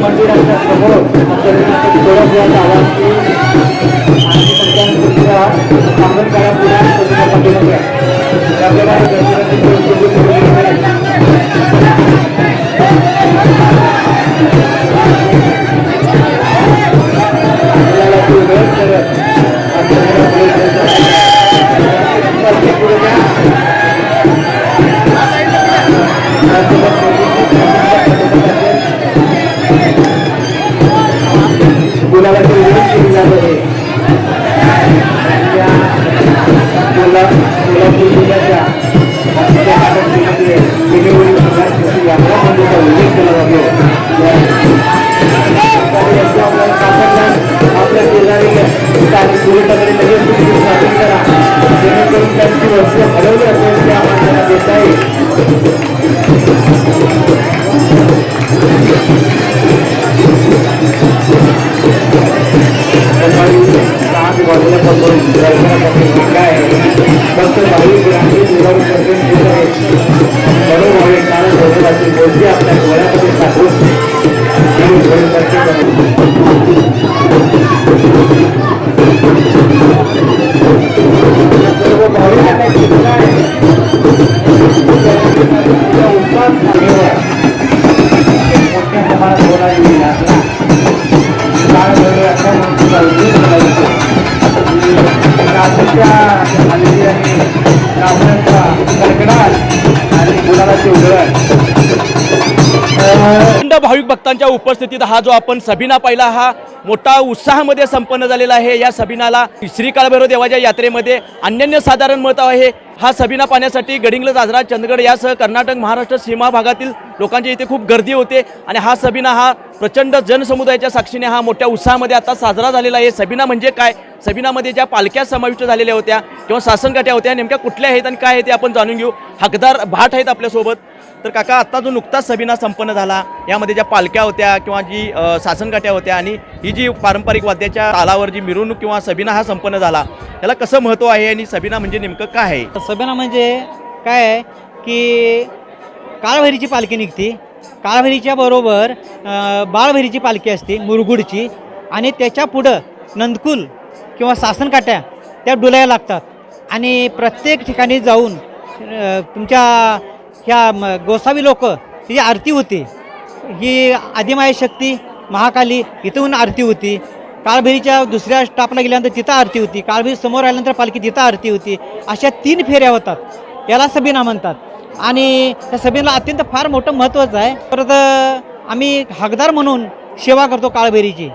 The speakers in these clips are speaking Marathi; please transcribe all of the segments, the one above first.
मंदिराच्या समोर आपल्याला आवाज आणि पंचायत दर्शनासाठी आहे फक्त भाविक रांगे सर्व भाविक कारण आपल्या डोळ्यामध्ये आणि गुलाबाची उधळण प्रचंड भाविक भक्तांच्या उपस्थितीत हा जो आपण सबिना पाहिला हा मोठा उत्साहामध्ये संपन्न झालेला आहे. या सभिनाला श्री काळभैरव देवाच्या यात्रेमध्ये अन्यन्य साधारण मत आहे. हा सबिना पाहण्यासाठी गडिंग्लज आजरा चंदगड यासह कर्नाटक महाराष्ट्र सीमा भागातील लोकांची इथे खूप गर्दी होते. आणि हा सबिना हा प्रचंड जनसमुदायाच्या साक्षीने हा मोठ्या उत्साहामध्ये आता साजरा झालेला आहे. सबिना म्हणजे काय? सबिनामध्ये ज्या पालख्या समाविष्ट झालेल्या होत्या किंवा सासनकाठ्या होत्या नेमक्या कुठल्या आहेत आणि काय आहे ते आपण जाणून घेऊ. हकदार भाट आहेत आपल्यासोबत. तर काका आत्ता जो नुकताच सबिना संपन्न झाला यामध्ये ज्या पालख्या होत्या किंवा जी सासनकाठ्या होत्या आणि ही जी पारंपरिक वाद्याच्या तालावर जी मिरवणूक किंवा सबिना हा संपन्न झाला त्याला कसं महत्त्व आहे आणि सबिना म्हणजे नेमकं काय आहे? सबिना म्हणजे काय आहे की काळभैरीची पालखी निघते. काळभैरीच्या बरोबर बाळभैरीची पालखी असते मुरगुडची. आणि त्याच्या पुढं नंदकुल किंवा सासनकाट्या त्या डुलायला लागतात. आणि प्रत्येक ठिकाणी जाऊन तुमच्या ह्या म- गोसावी लोक तिची आरती होती. ही आदिमाय शक्ती महाकाली इथून आरती होती. काळभैरीच्या दुसऱ्या स्टॉपला गेल्यानंतर तिथं आरती होती. काळभैरी समोर आल्यानंतर पालखी तिथं आरती होती. अशा तीन फेऱ्या होतात. याला सबिना म्हणतात. आणि त्या सबिनाला अत्यंत फार मोठं महत्त्वाचं आहे. परत आम्ही हकदार म्हणून सेवा करतो काळभैरीची.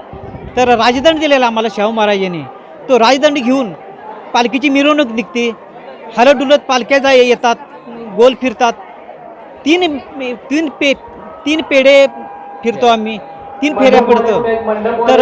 तर राजदंड दिलेला आम्हाला शाहू महाराजांनी. तो राजदंड घेऊन पालखीची मिरवणूक निघते. हलत पालख्या जा येतात गोल फिरतात. तीन तीन पे तीन पेढे फिरतो आम्ही. तीन फेऱ्या पडतो. तर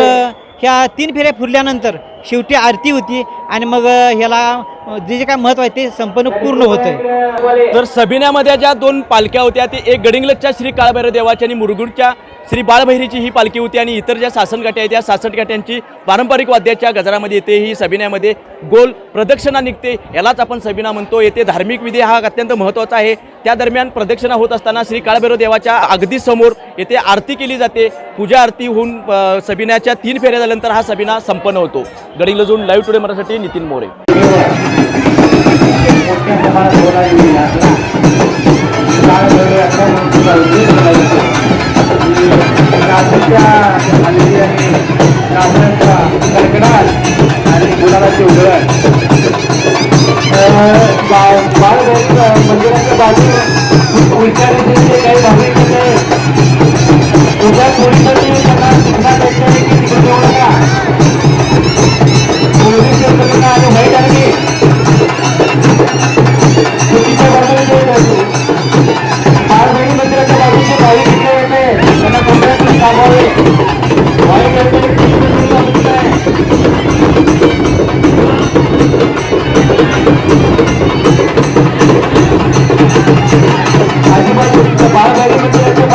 ह्या तीन फेऱ्या फिरल्यानंतर शेवटी आरती होती आणि मग ह्याला जे जे काय महत्त्व आहे ते संपन्न पूर्ण होतं तर सबिन्यामध्ये ज्या दोन पालख्या होत्या ते एक गडिंगलजच्या श्री काळभैरव देवाची आणि मुरगुडच्या श्री बाळभैरीची ही पालखी होती आणि इतर ज्या सासनकाठ्या आहेत त्या सासनकाठ्यांची पारंपरिक वाद्याच्या गजरामध्ये येते ही सबिन्यामध्ये गोल प्रदक्षिणा निघते. यालाच आपण सबिना म्हणतो. येथे धार्मिक विधी हा अत्यंत महत्त्वाचा आहे. त्या दरम्यान प्रदक्षिणा होत असताना श्री काळभैरव देवाच्या अगदी समोर येथे आरती केली जाते. पूजा आरती होऊन अ, सबिन्याच्या तीन फेऱ्या झाल्यानंतर हा सबिना संपन्न होतो. गडिंगलजून लाईव्ह टुडे मराठी नितीन मोरे. मोठ्या प्रमाणात होणारी यात्रा काळभैरव यात्रा म्हणून तिचा केला जातो. आणि रावणाचा कडकडाट आणि